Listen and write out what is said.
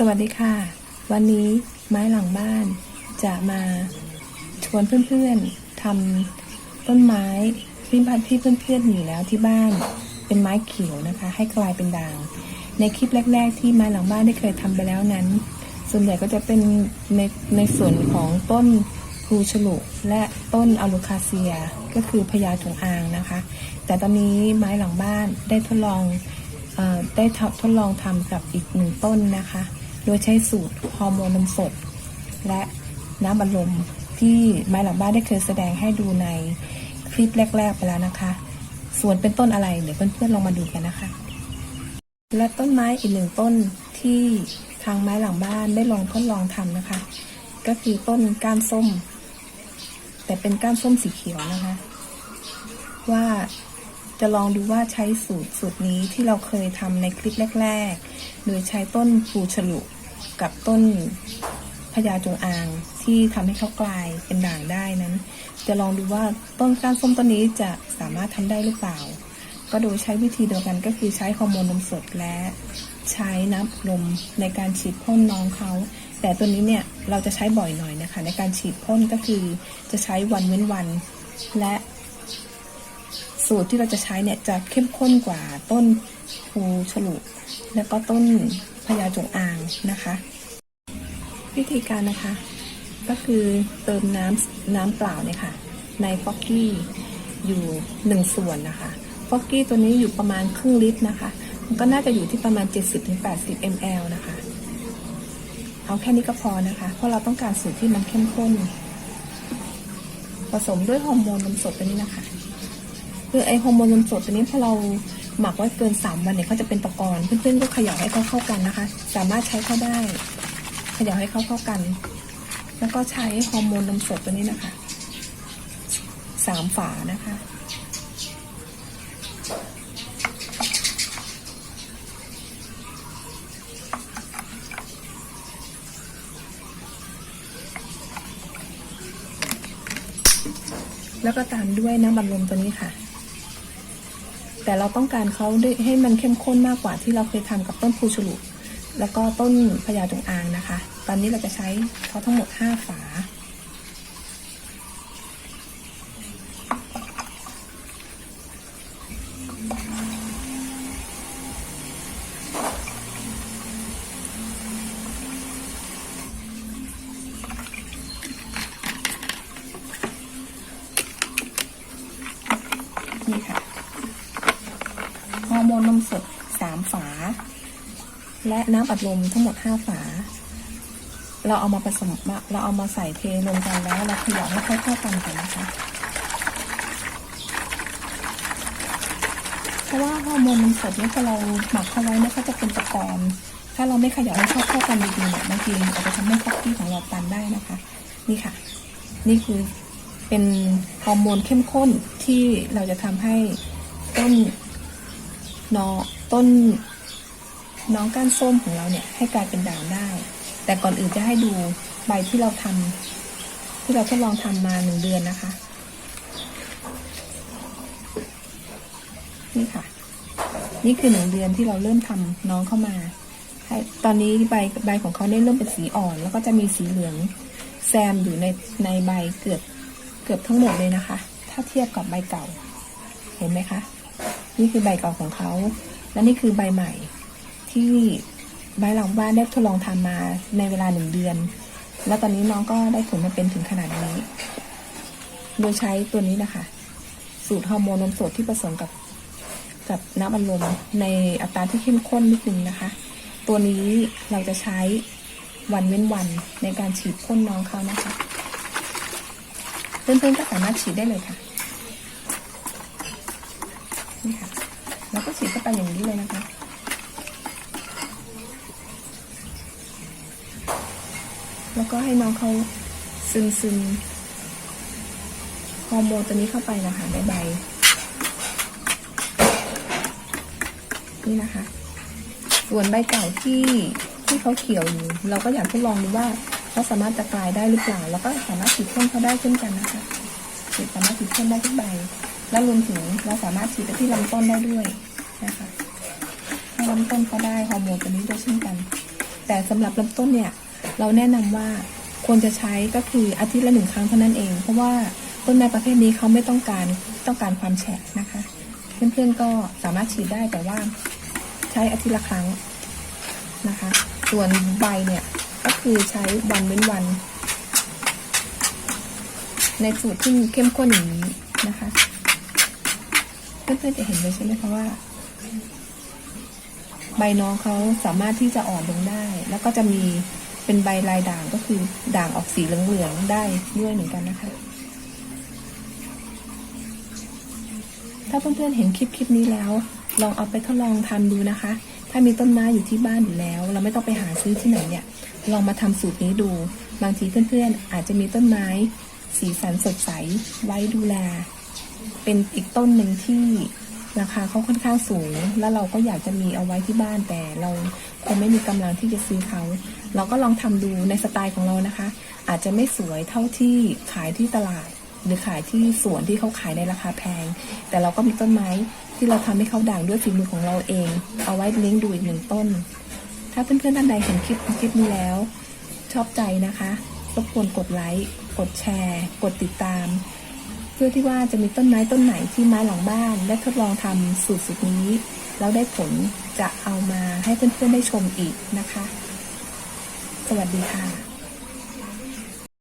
สวัสดีค่ะ วันนี้ไม้หลังบ้านจะมาชวนเพื่อนๆทำต้นไม้ที่บ้านที่เพื่อนๆมีอยู่แล้วที่บ้านเป็นไม้เขียวนะคะ ให้กลายเป็นด่าง ในคลิปแรก ๆ ที่ไม้หลังบ้านได้เคยทำไปแล้วนั้น ส่วนใหญ่ก็จะเป็นในในส่วนของต้นพลูฉลุและต้นอะลูคาเซียก็คือพญาจงอางนะคะ แต่ตอนนี้ไม้หลังบ้านได้ทดลองอได้ทดลองทำกับอีกหนึ่งต้นนะคะ โดยใช้สูตรฮอร์โมนนมสด และน้ำอัดลมที่ไม้หลังบ้านได้เคยแสดงให้ดูในคลิปแรก ๆ ไปแล้วนะคะ ส่วนเป็นต้นอะไรเดี๋ยวเพื่อนๆลองมาดูกันนะคะ และต้นไม้อีกหนึ่งต้นที่ทางไม้หลังบ้านได้ลองทดลองทำนะคะ ก็คือต้นก้านส้ม แต่เป็นก้านส้มสีเขียวนะคะ ว่า จะลองดูว่าใช้สูตรสูตรนี้ที่เราเคยทำในคลิปแรกๆ โดยใช้ต้นปูฉลุกับต้นพญาจงอางที่ทำให้เขากลายเป็นด่างได้นั้น จะลองดูว่าต้นก้านส้มต้นนี้จะสามารถทำได้หรือเปล่า ก็โดยใช้วิธีเดียวกันก็คือใช้ฮอร์โมนนมสดและใช้น้ำลมในการฉีดพ่นน้องเขา แต่ตัวนี้เนี่ยเราจะใช้บ่อยหน่อยนะคะ ในการฉีดพ่นก็คือจะใช้วันเว้นวัน และ สูตรที่เราจะใช้เนี่ยจะเข้มข้นกว่าต้นภูฉลุแล้วก็ต้นพญาจงอางนะคะ วิธีการนะคะ ก็คือเติมน้ำน้ำเปล่าเนี่ยค่ะ ในฟอกกี้อยู่หนึ่งส่วนนะคะฟอกกี้ตัวนี้อยู่ประมาณครึ่งลิตรนะคะ มันก็น่าจะอยู่ที่ประมาณ 70-80 ml นะคะ เอาแค่นี้ก็พอนะคะ เพราะเราต้องการสูตรที่มันเข้มข้น ผสมด้วยฮอร์โมนนมสดตัวนี้นะคะ คือไอฮอร์โมนนมสดตัวนี้พอเราหมักไว้เกิน 3 วันเนี่ยเขาจะเป็นตะกอนเพื่อนๆก็ขย่าให้เขาเข้ากันนะคะ สามารถใช้เข้าได้ขย่าให้เขาเข้ากัน แล้วก็ใช้ฮอร์โมนนมสดตัวนี้นะคะสามฝานะคะแล้วก็ตามด้วยน้ำบัลลมตัวนี้ค่ะ แต่เราต้องการเขาให้มันเข้มข้นมากกว่าที่เราเคยทำกับต้นพูชลุแล้วก็ต้นพญาจงอางนะคะ ตอนนี้เราจะใช้เขาทั้งหมด 5 ฝา นี่ค่ะ สดสามฝา และน้ำอัดลมทั้งหมดห้าฝา เราเอามาผสมเราเอามาใส่เทรวมกันแล้วเราขยำให้เข้าๆกันก่อนนะคะเพราะว่าฮอร์โมนนสดเนี่ยพอเราหมักเข้าไว้เนี่ยก็จะเป็นตะกอนถ้าเราไม่ขยำให้เข้าเข้ากันดีๆเนี่ยบางทีอาจจะทำให้ฟักกี้ของเราตันได้นะคะ นี่ค่ะ นี่คือเป็นฮอร์โมนเข้มข้นที่เราจะทำให้ต้น น้องต้นน้องก้านส้มของเราเนี่ยให้กลายเป็นด่างได้ แต่ก่อนอื่นจะให้ดูใบที่เราทำที่เราทดลองทำมาหนึ่งเดือนนะคะ นี่ค่ะ นี่คือหนึ่งเดือนที่เราเริ่มทำน้องเข้ามาให้ตอนนี้ใบใบของเขาได้เริ่มเป็นสีอ่อน แล้วก็จะมีสีเหลืองแซมอยู่ในในใบเกือบเกือบทั้งหมดเลยนะคะ ถ้าเทียบกับใบเก่า เห็นไหมคะ นี่คือใบเก่าของเขา และนี่คือใบใหม่ที่ใบหลังบ้านได้ทดลองทำมาในเวลาหนึ่งเดือน แล้วตอนนี้น้องก็ได้ผลมาเป็นถึงขนาดนี้ โดยใช้ตัวนี้นะคะ สูตรฮอร์โมนนมสดที่ผสมกับกับน้ำอัดลมในอัตราที่เข้มข้นนิดนึงนะคะ ตัวนี้เราจะใช้วันเว้นวันในการฉีดพ่นน้องเขานะคะ เพื่อนๆก็สามารถฉีดได้เลยค่ะ นี่ค่ะ แล้วก็ฉีดเข้าไปอย่างนี้เลยนะคะ แล้วก็ให้น้องเขาซึมซึมฮอร์โมนตัวนี้เข้าไปนะคะในใบ นี่นะคะ ส่วนใบเก่าที่ที่เขาเขียวอยู่เราก็อยากทดลองดูว่าเขาสามารถจะกลายได้หรือเปล่า แล้วก็สามารถฉีดเพ่นเขาได้เช่นกันนะคะฉีดสามารถฉีดเพ่นได้ทุกใบ และรวมถึงเราสามารถฉีดไปที่ลำต้นได้ด้วยนะคะให้ลำต้นเขาได้ฮอร์โมนตัวนี้ด้วยเช่นกัน แต่สำหรับเริ่มต้นเนี่ย เราแนะนำว่าควรจะใช้ก็คืออาทิตย์ละหนึ่งครั้งเท่านั้นเอง เพราะว่าต้นไม้ประเภทนี้เขาไม่ต้องการต้องการความแฉะนะคะ เพื่อนๆก็สามารถฉีดได้แต่ว่าใช้อาทิตย์ละครั้งนะคะ ส่วนใบเนี่ยก็คือใช้วันเว้นวัน ในสูตรที่เข้มข้นอย่างนี้นะคะ เพื่อนๆจะเห็นเลยใช่ไหมคะว่า ใบน้องเขาสามารถที่จะอ่อนลงได้ แล้วก็จะมีเป็นใบลายด่างก็คือด่างออกสีเหลืองๆได้ด้วยเหมือนกันนะคะ ถ้าเพื่อนๆเห็นคลิปคลิปนี้แล้ว ลองเอาไปทดลองทำดูนะคะ ถ้ามีต้นไม้อยู่ที่บ้านอยู่แล้ว เราไม่ต้องไปหาซื้อที่ไหนเนี่ย ลองมาทำสูตรนี้ดู บางทีเพื่อนๆอาจจะมีต้นไม้ สีสันสดใสไว้ดูแล เป็นอีกต้นหนึ่งที่ราคาเขาค่อนข้างสูง แล้วเราก็อยากจะมีเอาไว้ที่บ้านแต่เราคงไม่มีกำลังที่จะซื้อเขา เราก็ลองทำดูในสไตล์ของเรานะคะ อาจจะไม่สวยเท่าที่ขายที่ตลาด หรือขายที่สวนที่เขาขายในราคาแพง แต่เราก็มีต้นไม้ที่เราทำให้เขาด่างด้วยฝีมือของเราเอง เอาไว้เลี้ยงดูอีกหนึ่งต้น ถ้าเพื่อนๆท่านใดเห็นคลิปคลิปนี้แล้ว ชอบใจนะคะรบกวนกดไลค์กดแชร์ กดติดตาม พื่อที่ว่าจะมีต้นไม้ต้นไหนที่ไม้หลังบ้านได้ทดลองทำสูตรสูตรนี้ แล้วได้ผลจะเอามาให้เพื่อนๆได้ชมอีกนะคะ สวัสดีค่ะ